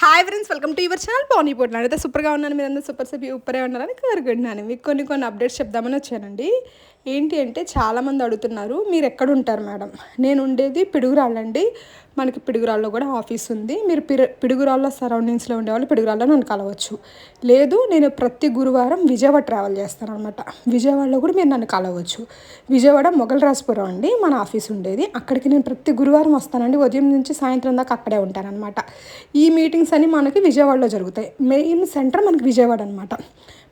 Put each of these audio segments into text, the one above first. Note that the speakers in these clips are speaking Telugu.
Hi friends welcome to your channel పోనీ ఇప్పుడు అయితే సూపర్గా ఉన్నాను. మీరు అందరూ సూపర్ సూపర్ ఉప్పరే ఉన్నారని కోరుకుంటున్నాను. మీకు కొన్ని కొన్ని అప్డేట్స్ చెప్దామని వచ్చానండి. ఏంటి అంటే చాలామంది అడుగుతున్నారు మీరు ఎక్కడ ఉంటారు మేడం? నేను ఉండేది పిడుగురాళ్ళండి మనకి పిడుగురాల్లో కూడా ఆఫీస్ ఉంది. మీరు పిర పిడుగురాళ్ళ సరౌండింగ్స్లో ఉండేవాళ్ళు పిడుగురాళ్ళలో నన్ను కలవచ్చు లేదు నేను ప్రతి గురువారం విజయవాడ ట్రావెల్ చేస్తాను అనమాట విజయవాడలో కూడా మీరు నన్ను కలవచ్చు. విజయవాడ మొగల్ రాజపురం అండి మన ఆఫీస్ ఉండేది. అక్కడికి నేను ప్రతి గురువారం వస్తానండి. ఉదయం నుంచి సాయంత్రం దాకా అక్కడే ఉంటానన్నమాట. ఈ మీటింగ్స్ అని మనకి విజయవాడలో జరుగుతాయి. మెయిన్ సెంటర్ మనకి విజయవాడ అనమాట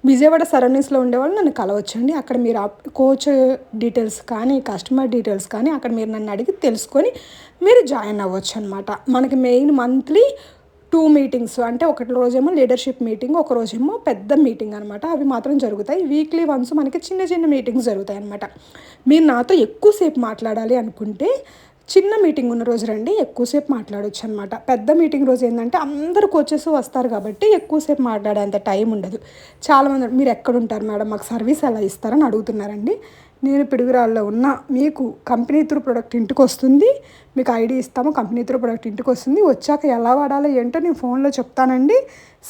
విజయవాడ సరౌండింగ్స్లో ఉండేవాళ్ళు నన్ను కలవచ్చండి. అక్కడ మీరు కోచ్ డీటెయిల్స్ కానీ కస్టమర్ డీటెయిల్స్ కానీ అక్కడ మీరు నన్ను అడిగి తెలుసుకొని మీరు జాయిన్ అవ్వచ్చు అనమాట మనకి మెయిన్ మంత్లీ టూ మీటింగ్స్ అంటే ఒకటి రోజేమో లీడర్షిప్ మీటింగ్ ఒక రోజేమో పెద్ద మీటింగ్ అనమాట అవి మాత్రం జరుగుతాయి. వీక్లీ వన్స్ మనకి చిన్న చిన్న మీటింగ్స్ జరుగుతాయి అనమాట మీరు నాతో ఎక్కువసేపు మాట్లాడాలి అనుకుంటే చిన్న మీటింగ్ ఉన్న రోజు రండి ఎక్కువసేపు మాట్లాడొచ్చు అనమాట పెద్ద మీటింగ్ రోజు ఏంటంటే అందరు కోచెస్ వస్తారు కాబట్టి ఎక్కువసేపు మాట్లాడేంత టైం ఉండదు. చాలామంది మీరు ఎక్కడుంటారు మేడం మాకు సర్వీస్ ఎలా ఇస్తారని అడుగుతున్నారండి. నేను పిడుగురాల్లో ఉన్న మీకు కంపెనీ త్రూ ప్రొడక్ట్ ఇంటికి వస్తుంది మీకు ఐడి ఇస్తాము కంపెనీ త్రూ ప్రొడక్ట్ ఇంటికి వస్తుంది వచ్చాక ఎలా వాడాలో ఏంటో నేను ఫోన్లో చెప్తానండి.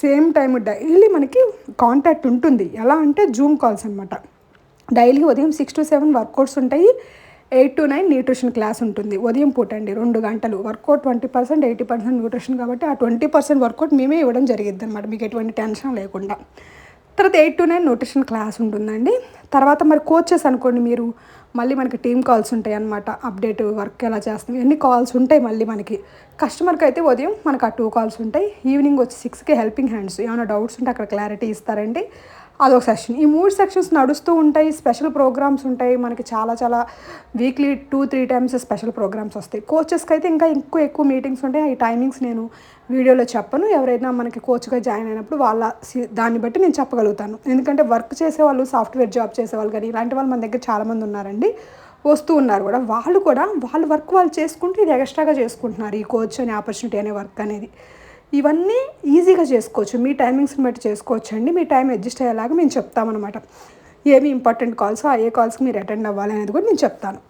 సేమ్ టైం డైలీ మనకి కాంటాక్ట్ ఉంటుంది. ఎలా అంటే జూమ్ కాల్స్ అనమాట డైలీ ఉదయం సిక్స్ టు సెవెన్ వర్కౌట్స్ ఉంటాయి. Eight to nine nutrition class ఉంటుంది. ఉదయం పూట అండి రెండు గంటలు. Workout twenty percent eighty percent nutrition కాబట్టి ఆ ట్వంటీ పర్సెంట్ వర్కౌట్ మేమే ఇవ్వడం జరిగిద్ది అనమాట మీకు ఎటువంటి టెన్షన్ లేకుండా. తర్వాత eight to nine nutrition class ఉంటుందండి. తర్వాత మరి కోచెస్ అనుకోండి మీరు మళ్ళీ మనకి టీమ్ కాల్స్ ఉంటాయి అనమాట అప్డేట్ వర్క్ ఎలా చేస్తాం ఎన్ని కాల్స్ ఉంటాయి మళ్ళీ మనకి. కస్టమర్కి అయితే ఉదయం మనకు ఆ టూ కాల్స్ ఉంటాయి. ఈవినింగ్ వచ్చి సిక్స్కి హెల్పింగ్ హ్యాండ్స్. ఏమైనా డౌట్స్ ఉంటే అక్కడ క్లారిటీ ఇస్తారండి. అదొక సెక్షన్ ఈ మూడు సెక్షన్స్ నడుస్తూ ఉంటాయి స్పెషల్ ప్రోగ్రామ్స్ ఉంటాయి. మనకి చాలా చాలా weekly two three times special programmes వస్తాయి. కోచెస్కి అయితే ఇంకా ఎక్కువ ఎక్కువ మీటింగ్స్ ఉంటాయి. ఈ టైమింగ్స్ నేను వీడియోలో చెప్పను. ఎవరైనా మనకి కోచ్గా జాయిన్ అయినప్పుడు వాళ్ళ దాన్ని బట్టి నేను చెప్పగలుగుతాను. ఎందుకంటే వర్క్ చేసేవాళ్ళు సాఫ్ట్వేర్ జాబ్ చేసేవాళ్ళు కానీ ఇలాంటి వాళ్ళు మన దగ్గర చాలామంది ఉన్నారండి. వస్తూ ఉన్నారు కూడా. వాళ్ళు కూడా వాళ్ళు వర్క్ వాళ్ళు చేసుకుంటూ ఇది ఎక్స్ట్రాగా చేసుకుంటున్నారు ఈ కోచ్ అనే ఆపర్చునిటీ అనే వర్క్ అనేది. ఇవన్నీ ఈజీగా చేసుకోవచ్చు. మీ టైమింగ్స్ని బట్టి చేసుకోవచ్చు అండి మీ టైం అడ్జస్ట్ అయ్యేలాగా మేము చెప్తామన్నమాట. ఏమి ఇంపార్టెంట్ కాల్స్ ఏ కాల్స్కి మీరు అటెండ్ అవ్వాలి అనేది కూడా నేను చెప్తాను.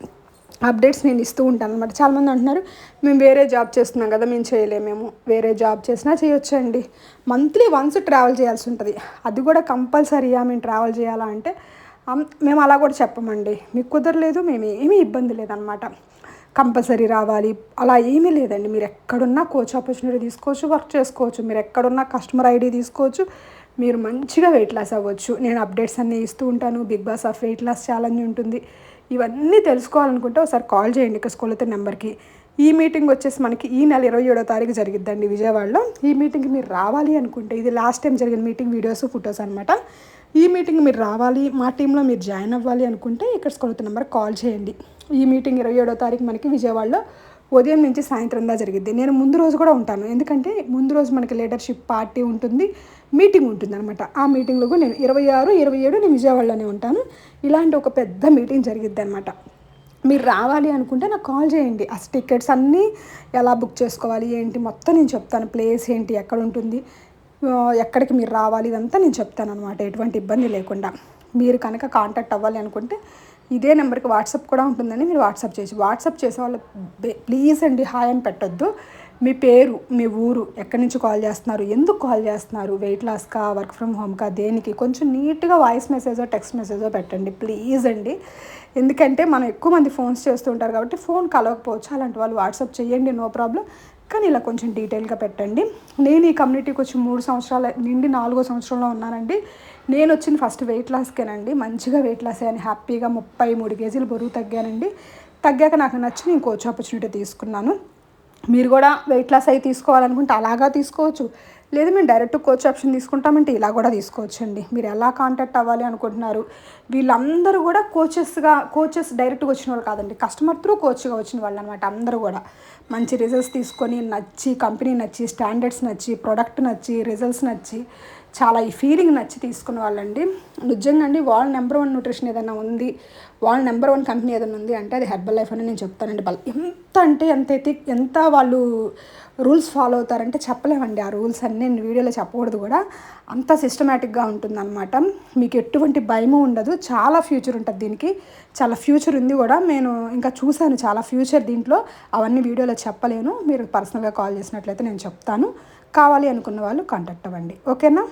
అప్డేట్స్ నేను ఇస్తూ ఉంటాను అనమాట చాలామంది అంటున్నారు మేము వేరే జాబ్ చేస్తున్నాం కదా మేము చేయలేమేమో వేరే జాబ్ చేసినా చేయొచ్చండి. మంత్లీ వన్స్ ట్రావెల్ చేయాల్సి ఉంటుంది. అది కూడా కంపల్సరీగా మేము ట్రావెల్ చేయాలా అంటే మేము అలా కూడా చెప్పమండి. మీకు కుదరలేదు మేము ఏమీ ఇబ్బంది లేదనమాట కంపల్సరీ రావాలి. అలా ఏమీ లేదండి. మీరు ఎక్కడున్నా కోచ్ ఆపర్చునిటీ తీసుకోవచ్చు వర్క్ చేసుకోవచ్చు. మీరు ఎక్కడున్నా కస్టమర్ ఐడి తీసుకోవచ్చు. మీరు మంచిగా వెయిట్ లాస్ అవ్వచ్చు. నేను అప్డేట్స్ అన్నీ ఇస్తూ ఉంటాను. Big boss of weight loss challenge ఉంటుంది. ఇవన్నీ తెలుసుకోవాలనుకుంటే ఒకసారి కాల్ చేయండి ఇక స్కూల్ నెంబర్కి. ఈ మీటింగ్ వచ్చేసి మనకి ఈ నెల ఇరవై ఏడో తారీఖు జరిగిద్దండి విజయవాడలో. ఈ మీటింగ్కి మీరు రావాలి అనుకుంటే ఇది లాస్ట్ టైం జరిగిన మీటింగ్ వీడియోస్ ఫొటోస్ అనమాట ఈ మీటింగ్ మీరు రావాలి మా టీంలో మీరు జాయిన్ అవ్వాలి అనుకుంటే ఇక్కడ స్కూల్ నెంబర్ కాల్ చేయండి. ఈ మీటింగ్ ఇరవై ఏడో తారీఖు మనకి విజయవాడలో ఉదయం నుంచి సాయంత్రం దా జరిగింది నేను ముందు రోజు కూడా ఉంటాను. ఎందుకంటే ముందు రోజు మనకి లీడర్షిప్ పార్టీ ఉంటుంది మీటింగ్ ఉంటుంది అనమాట ఆ మీటింగ్లో కూడా నేను ఇరవై ఆరు ఇరవై ఏడు నేను విజయవాడలోనే ఉంటాను. ఇలాంటి ఒక పెద్ద మీటింగ్ జరిగిద్ది అనమాట మీరు రావాలి అనుకుంటే నాకు కాల్ చేయండి. ఆ టికెట్స్ అన్నీ ఎలా బుక్ చేసుకోవాలి ఏంటి మొత్తం నేను చెప్తాను. ప్లేస్ ఏంటి ఎక్కడ ఉంటుంది ఎక్కడికి మీరు రావాలి ఇదంతా నేను చెప్తాను అనమాట ఎటువంటి ఇబ్బంది లేకుండా. మీరు కనుక కాంటాక్ట్ అవ్వాలి అనుకుంటే ఇదే నెంబర్కి వాట్సాప్ కూడా ఉంటుందని మీరు వాట్సాప్ చేసి వాట్సాప్ చేసే వాళ్ళు ప్లీజ్ అండి హాయ్ అని పెట్టొద్దు. మీ పేరు మీ ఊరు ఎక్కడి నుంచి కాల్ చేస్తున్నారు ఎందుకు కాల్ చేస్తున్నారు వెయిట్ లాస్కా వర్క్ ఫ్రమ్ హోమ్కా దేనికి? కొంచెం నీట్గా వాయిస్ మెసేజో టెక్స్ట్ మెసేజో పెట్టండి ప్లీజ్ అండి. ఎందుకంటే మనం ఎక్కువ మంది ఫోన్స్ చేస్తుంటారు కాబట్టి ఫోన్ కలవకపోవచ్చు అలాంటి వాళ్ళు వాట్సాప్ చేయండి నో ప్రాబ్లం కానీ ఇలా కొంచెం డీటెయిల్గా పెట్టండి. నేను ఈ కమ్యూనిటీకి వచ్చి మూడు సంవత్సరాల నిండి నాలుగో సంవత్సరంలో ఉన్నానండి. నేను వచ్చిన ఫస్ట్ వెయిట్ లాస్కేనండి మంచిగా వెయిట్ లాస్ అయ్యాను. హ్యాపీగా ముప్పై మూడు కేజీలు బరువు తగ్గానండి. తగ్గాక నాకు నచ్చి నేను కోచ్ ఆపర్చునిటీ తీసుకున్నాను. మీరు కూడా వెయిట్ లాస్ అయ్యి తీసుకోవాలనుకుంటే అలాగా తీసుకోవచ్చు. లేదు మేము డైరెక్ట్ కోచ్ ఆప్షన్ తీసుకుంటామంటే ఇలా కూడా తీసుకోవచ్చు అండి మీరు ఎలా కాంటాక్ట్ అవ్వాలి అనుకుంటున్నారు? వీళ్ళందరూ కూడా కోచెస్గా కోచెస్ డైరెక్ట్గా వచ్చిన వాళ్ళు కాదండి. కస్టమర్ త్రూ కోచ్గా వచ్చిన వాళ్ళు అనమాట అందరూ కూడా. మంచి రిజల్ట్స్ తీసుకొని నచ్చి కంపెనీ నచ్చి స్టాండర్డ్స్ నచ్చి ప్రోడక్ట్ నచ్చి రిజల్ట్స్ నచ్చి చాలా ఈ ఫీలింగ్ నచ్చి తీసుకున్న వాళ్ళండి. నిజంగా అండి వాళ్ళ నెంబర్ వన్ న్యూట్రిషన్ ఏదైనా ఉంది వాళ్ళ నెంబర్ వన్ కంపెనీ ఏదైనా ఉంది అంటే అది హెర్బల్ లైఫ్ అని నేను చెప్తానండి. వాళ్ళు ఎంత అంటే ఎంత ఎంత వాళ్ళు రూల్స్ ఫాలో అవుతారంటే చెప్పలేమండి. ఆ రూల్స్ అన్నీ నేను వీడియోలో చెప్పకూడదు కూడా. అంత సిస్టమేటిక్గా ఉంటుందన్నమాట. మీకు ఎటువంటి భయము ఉండదు. చాలా ఫ్యూచర్ ఉంటుంది దీనికి. చాలా ఫ్యూచర్ ఉంది కూడా. నేను ఇంకా చూశాను చాలా ఫ్యూచర్ దీంట్లో. అవన్నీ వీడియోలో చెప్పలేను. మీరు పర్సనల్గా కాల్ చేసినట్లయితే నేను చెప్తాను. కావాలి అనుకున్న వాళ్ళు కాంటాక్ట్ అవ్వండి. ఓకేనా